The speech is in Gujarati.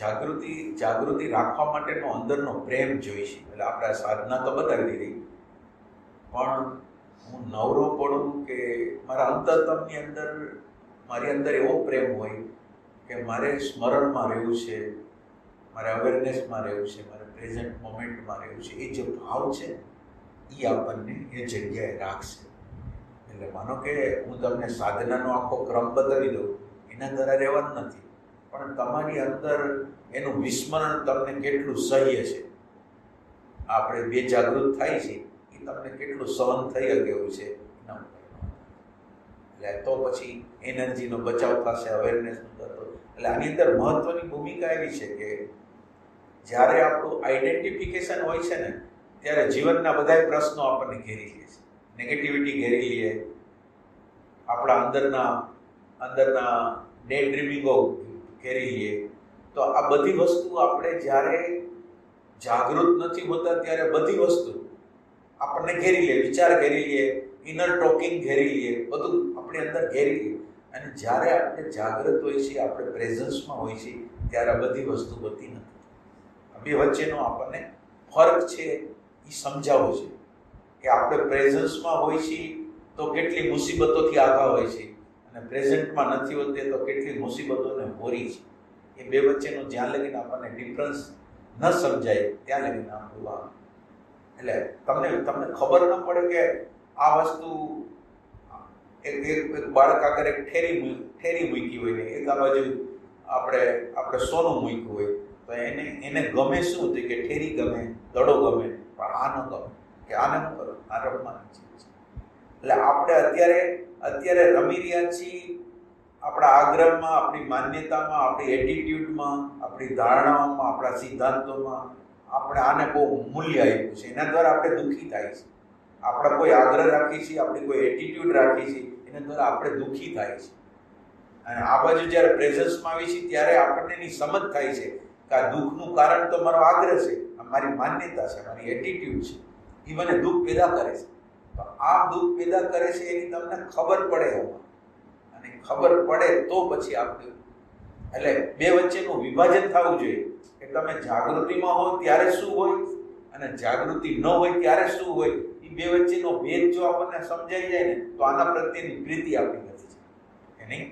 જાગૃતિ જાગૃતિ રાખવા માટેનો અંદરનો પ્રેમ જોઈશે એટલે આપણે સાધના તો બતાવી દીધી. પણ હું નવરો પડું કે મારા અંતરતમની અંદર, મારી અંદર એવો પ્રેમ હોય કે મારે સ્મરણમાં રહેવું છે, મારે અવેરનેસમાં રહેવું છે, મારે પ્રેઝન્ટ મોમેન્ટમાં રહેવું છે. એ જે ભાવ છે એ આપણને એ જગ્યાએ રાખશે. એટલે માનો કે હું તમને સાધનાનો આખો ક્રમ બતાવી દઉં. એના દ્વારા રહેવાનું નથી. પણ તમારી અંદર એનું વિસ્મરણ તમને કેટલું સહ્ય છે? આપણે બે જાગૃત થાય છે, એ તમને કેટલું સહન થઈ ગયું છે? એટલે તો પછી એનર્જીનો બચાવ થશે અવેરનેસનો એટલે આની અંદર મહત્વની ભૂમિકા એવી છે કે જ્યારે આપણું આઈડેન્ટિફિકેશન હોય છે ને, ત્યારે જીવનના બધા પ્રશ્નો આપણને ઘેરી લે છે. નેગેટિવિટી ઘેરી લે. આપણા અંદરના અંદરના ડે ડ્રીમિંગો ઘેરી લઈએ તો આ બધી વસ્તુ આપણે જ્યારે જાગૃત નથી હોતા ત્યારે બધી વસ્તુ આપણને ઘેરી લે, વિચાર ઘેરી લે ઇનર ટોકિંગ ઘેરી લે, બધું આપણી અંદર ઘેરી લે. અને જ્યારે આપણે જાગૃત હોય છીએ, આપણે પ્રેઝન્સમાં હોય છીએ, ત્યારે આ બધી વસ્તુ બધી નથી. બે વચ્ચેનો આપણને ફરક છે, એ સમજાવવો છે કે આપણે પ્રેઝન્સમાં હોય છીએ તો કેટલી મુસીબતોથી આગા હોય છે અને પ્રેઝન્ટમાં નથી હોતી તો કેટલી મુસીબતોને હોરી છે. એ બે વચ્ચેનું જ્યાં લગીને આપણને ડિફરન્સ ન સમજાય, ત્યાં લગીને આપણું આ એટલે તમને તમને ખબર ન પડે કે આ વસ્તુ એક એક બાળક આગળ એક ઠેરી ઠેરી મૂકી હોય ને એક આ બાજુ આપણે આપણે સોનું મૂક્યું હોય, તો એને એને ગમે શું હતું કે ઠેરી ગમે, દડો ગમે, પણ આ ન ગમે. કે આને ન કરો? આ રમવાની ચીજ છે. એટલે આપણે અત્યારે અત્યારે રમી રહ્યા છીએ. આપણા આગ્રહમાં, આપણી માન્યતામાં, આપણી એટીટ્યુડમાં આપણી ધારણાઓમાં, આપણા સિદ્ધાંતોમાં આપણે આને બહુ મૂલ્ય આપ્યું છે. એના દ્વારા આપણે દુઃખી થાય છે. આપણે કોઈ આગ્રહ રાખીએ છીએ, આપણી કોઈ એટીટ્યુડ રાખીએ છીએ, એના દ્વારા આપણે દુઃખી થાય છે. અને આ બાજુ જ્યારે પ્રેઝન્સમાં આવી છીએ, ત્યારે આપણને એની સમજ થાય છે કે આ દુઃખનું કારણ તો મારો આગ્રહ છે મારી માન્યતા છે, મારી એટીટ્યુડ છે. એ મને દુઃખ પેદા કરે છે. તો આ દુઃખ પેદા કરે છે એની તમને ખબર પડે અને ખબર પડે તો પછી આપણે, એટલે બે વચ્ચેનું વિભાજન થવું જોઈએ કે તમે જાગૃતિમાં હો ત્યારે શું હોય અને જાગૃતિ ન હોય ત્યારે શું હોય એ બે વચ્ચેનો ભેદ જો આપણને સમજાઈ જાય ને, તો આના પ્રત્યેની પ્રીતિ આપણી નથી જાય નહીં?